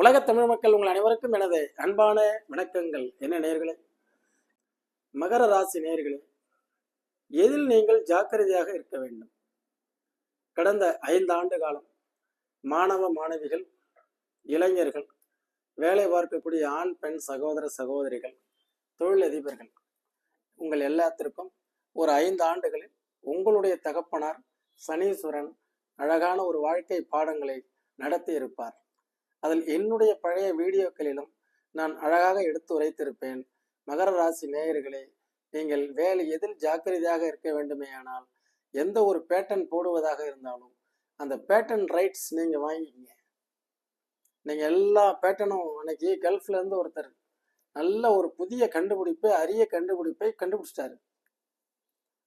உலக தமிழ் மக்கள் உங்கள் அனைவருக்கும் எனது அன்பான வணக்கங்கள். என்ன நேர்களே மகர ராசி நேர்களே எதில் நீங்கள் ஜாக்கிரதையாக இருக்க வேண்டும்? கடந்த ஐந்து ஆண்டு காலம் மாணவ மாணவிகள் இளைஞர்கள் வேலை பார்க்கக்கூடிய ஆண் பெண் சகோதர சகோதரிகள் தொழிலதிபர்கள் உங்கள் எல்லாத்திற்கும் ஒரு ஐந்து ஆண்டுகளில் உங்களுடைய தகப்பனார் சனீஸ்வரன் அழகான ஒரு வாழ்க்கை பாடங்களை நடத்தி இருப்பார். அதில் என்னுடைய பழைய வீடியோக்களிலும் நான் அழகாக எடுத்து உரைத்திருப்பேன். மகர ராசி நேயர்களே நீங்கள் வேலை எதில் ஜாக்கிரதையாக இருக்க வேண்டுமேயானால் எந்த ஒரு பேட்டன் போடுவதாக இருந்தாலும் அந்த பேட்டன் ரைட்ஸ் நீங்கள் வாங்கிக்கிங்க. நீங்கள் எல்லா பேட்டனும் அன்னைக்கு கல்ஃப்ல இருந்து ஒருத்தர் நல்ல ஒரு புதிய கண்டுபிடிப்பை அரிய கண்டுபிடிப்பை கண்டுபிடிச்சிட்டாரு.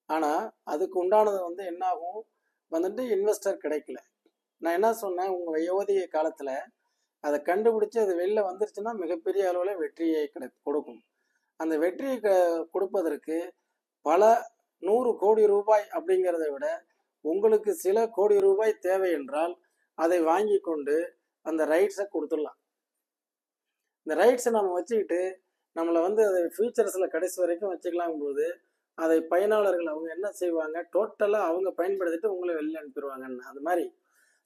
ஆனால் அதுக்கு உண்டானது வந்து என்னாகும்? வந்துட்டு இன்வெஸ்டர் கிடைக்கல. நான் என்ன சொன்னேன்? உங்கள் யோதிய காலத்தில் அதை கண்டுபிடிச்சு அது வெளில வந்துருச்சுன்னா மிகப்பெரிய அளவில் வெற்றியை கிடை கொடுக்கும். அந்த வெற்றியை க கொடுப்பதற்கு பல நூறு கோடி ரூபாய் அப்படிங்கிறத விட உங்களுக்கு சில கோடி ரூபாய் தேவை என்றால் அதை வாங்கி கொண்டு அந்த ரைட்ஸை கொடுத்துடலாம். இந்த ரைட்ஸை நம்ம வச்சுக்கிட்டு நம்மளை வந்து அதை ஃபியூச்சர்ஸில் கடைசி வரைக்கும் வச்சுக்கலாம் போது அதை பயனாளர்கள் அவங்க என்ன செய்வாங்க? டோட்டலாக அவங்க பயன்படுத்திட்டு உங்களை வெளியில் அனுப்பிடுவாங்கன்னு. அது மாதிரி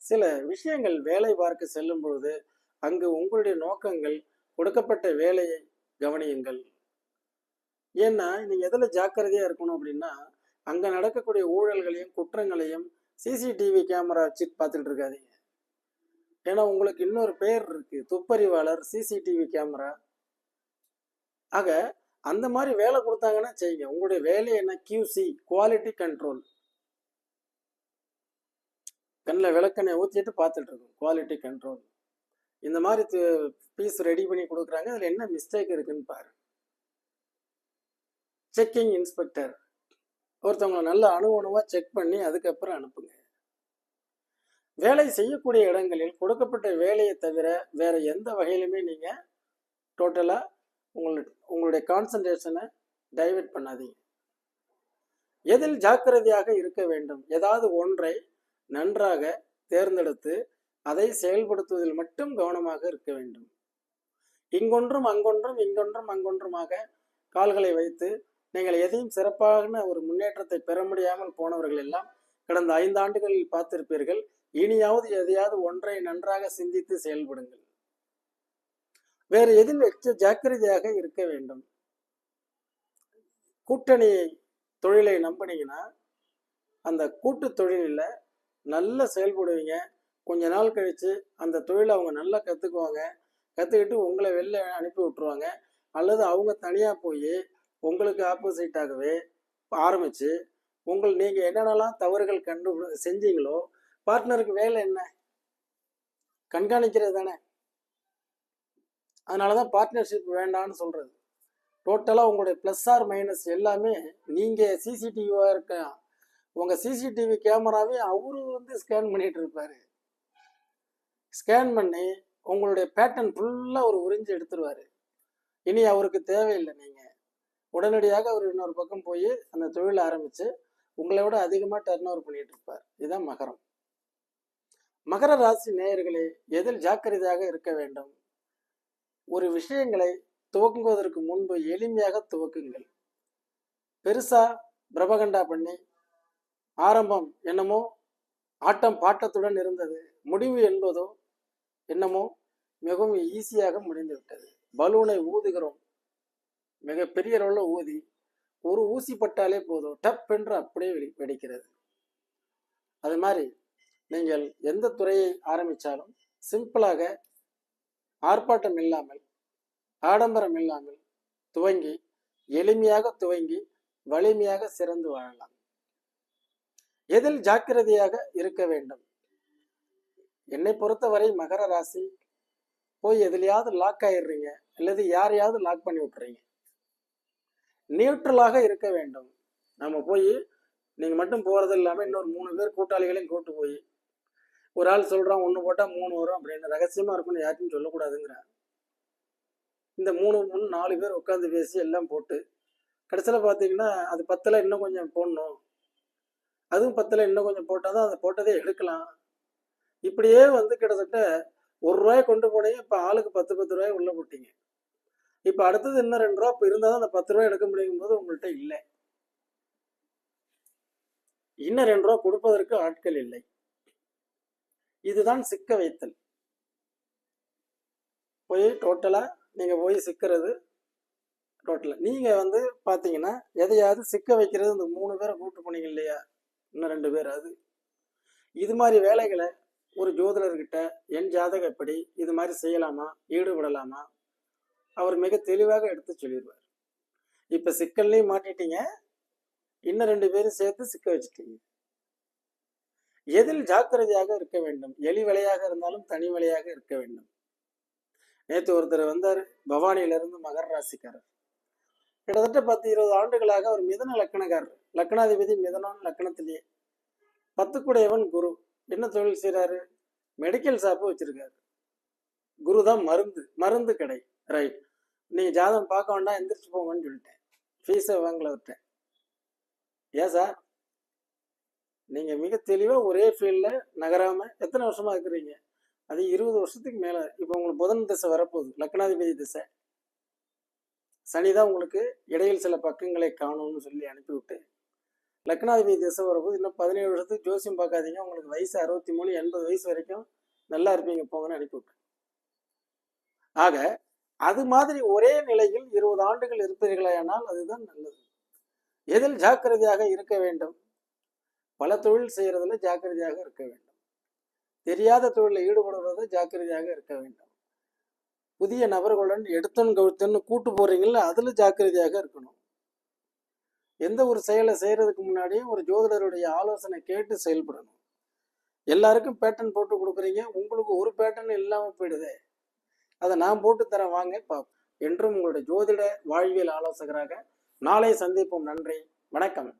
சில விஷயங்கள் வேலை பார்க்க செல்லும் பொழுது அங்கு உங்களுடைய நோக்கங்கள் கொடுக்கப்பட்ட வேலையை கவனியுங்கள். ஏன்னா நீங்கள் எதில் ஜாக்கிரதையாக இருக்கணும் அப்படின்னா அங்கே நடக்கக்கூடிய ஊழல்களையும் குற்றங்களையும் சிசிடிவி கேமரா வச்சு பார்த்துட்டு இருக்காதீங்க. ஏன்னா உங்களுக்கு இன்னொரு பேர் இருக்கு துப்பறிவாளர் சிசிடிவி கேமரா ஆக அந்த மாதிரி வேலை கொடுத்தாங்கன்னா செய்யுங்க. உங்களுடைய வேலை என்ன? கியூசி குவாலிட்டி கண்ட்ரோல் கண்ணில் விளக்கெண்ணை ஊற்றிட்டு பார்த்துட்டு இருக்கோம் குவாலிட்டி கண்ட்ரோல் இந்த மாதிரி பீஸ் ரெடி பண்ணி கொடுக்குறாங்க. அதில் என்ன மிஸ்டேக் இருக்குன்னு பாரு. செக்கிங் இன்ஸ்பெக்டர் ஒருத்தவங்களை நல்ல அணு அணுவாக செக் பண்ணி அதுக்கப்புறம் அனுப்புங்க. வேலை செய்யக்கூடிய இடங்களில் கொடுக்கப்பட்ட வேலையை தவிர வேற எந்த வகையிலுமே நீங்கள் டோட்டலாக உங்களுடைய உங்களுடைய கான்சன்ட்ரேஷனை டைவெர்ட் பண்ணாதீங்க. எதில் ஜாக்கிரதையாக இருக்க வேண்டும்? ஏதாவது ஒன்றை நன்றாக தேர்ந்தெடுத்து அதை செயல்படுத்துவதில் மட்டும் கவனமாக இருக்க வேண்டும். இங்கொன்றும் அங்கொன்றும் இங்கொன்றும் அங்கொன்றுமாக கால்களை வைத்து நீங்கள் எதையும் சிறப்பான ஒரு முன்னேற்றத்தை பெற முடியாமல் போனவர்கள் எல்லாம் கடந்த ஐந்து ஆண்டுகளில் பார்த்திருப்பீர்கள். இனியாவது எதையாவது ஒன்றை நன்றாக சிந்தித்து செயல்படுங்கள். வேறு எதில் எச்ச ஜாக்கிரதையாக இருக்க வேண்டும்? கூட்டணி தொழிலை நம்பினீங்கன்னா அந்த கூட்டு தொழிலில் நல்ல செயல்படுவீங்க. கொஞ்ச நாள் கழித்து அந்த தொழிலை அவங்க நல்லா கற்றுக்குவாங்க கற்றுக்கிட்டு உங்களை வெளில அனுப்பி விட்ருவாங்க அல்லது அவங்க தனியாக போய் உங்களுக்கு ஆப்போசிட்டாகவே ஆரம்பித்து உங்கள் நீங்கள் என்னென்னலாம் தவறுகள் கண்டு செஞ்சீங்களோ பார்ட்னருக்கு வேலை என்ன? கண்காணிக்கிறது தானே. அதனால தான் பார்ட்னர்ஷிப் வேண்டான்னு சொல்கிறது டோட்டலாக உங்களுடைய ப்ளஸ் ஆர் மைனஸ் எல்லாமே நீங்கள் சிசிடிவியாக இருக்க உங்கள் சிசிடிவி கேமராவே அவரு வந்து ஸ்கேன் பண்ணிகிட்டு இருப்பாரு. ஸ்கேன் பண்ணி உங்களுடைய பேட்டர்ன் ஃபுல்லாக அவர் உறிஞ்சு எடுத்துருவார். இனி அவருக்கு தேவையில்லை நீங்கள் உடனடியாக அவர் இன்னொரு பக்கம் போய் அந்த தொழிலை ஆரம்பித்து உங்களை விட அதிகமாக டர்ன் ஓவர் பண்ணிகிட்டு இருப்பார். இதுதான் மகரம். மகர ராசி நேயர்களே எதில் ஜாக்கிரதையாக இருக்க வேண்டும்? ஒரு விஷயங்களை துவங்குவதற்கு முன்பு எளிமையாக துவக்குங்கள். பெருசா பிரபகண்டா பண்ணி ஆரம்பம் என்னமோ ஆட்டம் பாட்டத்துடன் இருந்தது. முடிவு என்பதோ என்னமோ மிகவும் ஈஸியாக முடிந்து விட்டது பலூனை ஊதுகிறோம். மிக பெரிய அளவில் ஊதி ஒரு ஊசி பட்டாலே போதும். டப் என்று அப்படியே வெடி வெடிக்கிறது. அது மாதிரி நீங்கள் எந்த துறையை ஆரம்பித்தாலும் சிம்பிளாக ஆர்ப்பாட்டம் இல்லாமல் ஆடம்பரம் இல்லாமல் துவங்கி எளிமையாக துவங்கி வலிமையாக சிறந்து வாழலாம். எதில் ஜாக்கிரதையாக இருக்க வேண்டும்? என்னை பொறுத்தவரை மகர ராசி போய் எதுலையாவது லாக் ஆயிடுறீங்க அல்லது யாரையாவது லாக் பண்ணி விட்டுறீங்க. நியூட்ரலாக இருக்க வேண்டும். நம்ம போய் நீங்கள் மட்டும் போகிறது இல்லாமல் இன்னொரு மூணு பேர் கூட்டாளிகளையும் கூட்டு போய் ஒரு ஆள் சொல்கிறான் ஒன்று போட்டால் மூணு வரும் அப்படின்னு ரகசியமாக இருக்கும்னு யாருக்கும் சொல்லக்கூடாதுங்கிறான் இந்த மூணு மூணு நாலு பேர் உட்காந்து பேசி எல்லாம் போட்டு கடைசியில் பார்த்தீங்கன்னா அது பத்தில் இன்னும் கொஞ்சம் போடணும். அதுவும் பத்தில் இன்னும் கொஞ்சம் போட்டால் தான் அதை போட்டதே எடுக்கலாம். இப்படியே வந்து கிட்டத்தட்ட ஒரு ரூபாய் கொண்டு போனீங்க இப்போ ஆளுக்கு பத்து பத்து ரூபாய் உள்ள போட்டீங்க. இப்போ அடுத்தது இன்னும் ரெண்டு ரூபா? இப்போ இருந்தால் தான் அந்த பத்து ரூபாய் எடுக்க முடியும் போது உங்கள்கிட்ட இல்லை. இன்னும் ரெண்டு ரூபா கொடுப்பதற்கு ஆட்கள் இல்லை. இதுதான் சிக்க வைத்தல். போய் டோட்டலாக நீங்கள் போய் சிக்கிறது டோட்டலாக நீங்கள் வந்து பார்த்தீங்கன்னா எதையாவது சிக்க வைக்கிறது இந்த மூணு பேரை கூப்பிட்டு போனீங்க இல்லையா? இன்னும் ரெண்டு பேர் அது இது மாதிரி வேலைகளை ஒரு ஜோதிடர்கிட்ட என் ஜாதகம் எப்படி? இது மாதிரி செய்யலாமா? ஈடுபடலாமா? அவர் மிக தெளிவாக எடுத்து சொல்லிடுவார். இப்போ சிக்கல்லையும் மாட்டிட்டீங்க. இன்னும் ரெண்டு பேரும் சேர்த்து சிக்க வச்சுட்டீங்க. எதில் ஜாக்கிரதையாக இருக்க வேண்டும்? எலி விலையாக இருந்தாலும் தனி விலையாக இருக்க வேண்டும். நேற்று ஒருத்தர் வந்தார் பவானியிலிருந்து மகர ராசிக்காரர். கிட்டத்தட்ட பத்து இருபது ஆண்டுகளாக அவர் மிதன லக்கணக்காரர். லக்னாதிபதி மிதனான் லக்கணத்திலேயே. பத்துக்குடையவன் குரு. என்ன தொழில் செய்கிறாரு மெடிக்கல் ஷாப்பு வச்சிருக்காரு. குரு தான் மருந்து மருந்து கடை. ரைட் நீங்கள் ஜாதகம் பார்க்க வேண்டாம் எந்திரிச்சு போங்கன்னு சொல்லிட்டேன். ஃபீஸை வாங்கல விட்டேன் ஏன் சார் நீங்கள் மிக தெளிவாக ஒரே ஃபீல்டில் நகராமல் எத்தனை வருஷமாக இருக்கிறீங்க? அது இருபது வருஷத்துக்கு மேலே. இப்போ உங்களுக்கு புதன் திசை வரப்போகுது. லக்னாதிபதி திசை. சனி தான் உங்களுக்கு இடையில் சில பக்கங்களை காணும்னு சொல்லி அனுப்பிவிட்டு லக்னாதிபதி திசை வரும்போது இன்னும் பதினேழு வருஷத்துக்கு ஜோசியம் பார்க்காதீங்க. உங்களுக்கு வயசு அறுபத்தி மூணு எண்பது வயசு வரைக்கும் நல்லா இருப்பீங்க. போங்கன்னு அனுப்பிவிட்டு ஆக அது மாதிரி ஒரே நிலையில் இருபது ஆண்டுகள் இருப்பீர்களானால் அதுதான் நல்லது. எதில் ஜாக்கிரதையாக இருக்க வேண்டும்? பல தொழில் செய்கிறதுல ஜாக்கிரதையாக இருக்க வேண்டும். தெரியாத தொழிலில் ஈடுபடுறத ஜாக்கிரதையாக இருக்க வேண்டும். புதிய நபர்களுடன் எடுத்தன் கவுத்தன்னு கூட்டு போறீங்களா அதில் ஜாக்கிரதையாக இருக்கணும். எந்த ஒரு செயலை செய்யறதுக்கு முன்னாடியும் ஒரு ஜோதிடருடைய ஆலோசனை கேட்டு செயல்படணும். எல்லாருக்கும் பேட்டர்ன் போட்டு கொடுக்குறீங்க. உங்களுக்கு ஒரு பேட்டர்ன் இல்லாமல் போயிடுதே. அதை நான் போட்டு தரேன் வாங்க பார்ப்போம். என்றும் உங்களுடைய ஜோதிட வாழ்வியல் ஆலோசகராக நாளை சந்திப்போம். நன்றி. வணக்கம்.